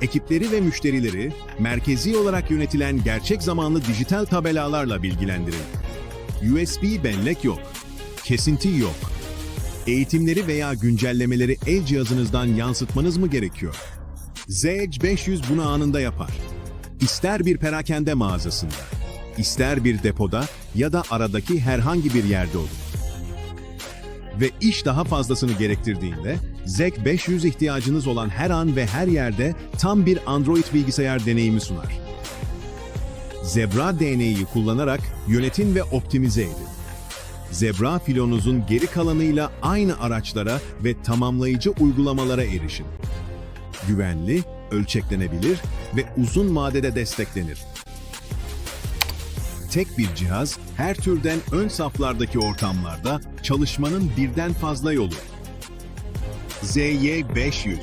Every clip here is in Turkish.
ekipleri ve müşterileri merkezi olarak yönetilen gerçek zamanlı dijital tabelalarla bilgilendirin. USB bellek yok. Kesinti yok. Eğitimleri veya güncellemeleri el cihazınızdan yansıtmanız mı gerekiyor? ZX 500 bunu anında yapar. İster bir perakende mağazasında, ister bir depoda ya da aradaki herhangi bir yerde olur. Ve iş daha fazlasını gerektirdiğinde, ZEC 500 ihtiyacınız olan her an ve her yerde tam bir Android bilgisayar deneyimi sunar. Zebra DNA'yı kullanarak yönetin ve optimize edin. Zebra filonuzun geri kalanıyla aynı araçlara ve tamamlayıcı uygulamalara erişin. Güvenli, ölçeklenebilir ve uzun vadede desteklenir. Tek bir cihaz, her türden ön saflardaki ortamlarda çalışmanın birden fazla yolu. ZY500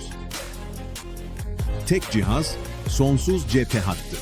Tek cihaz, sonsuz cephe hattı.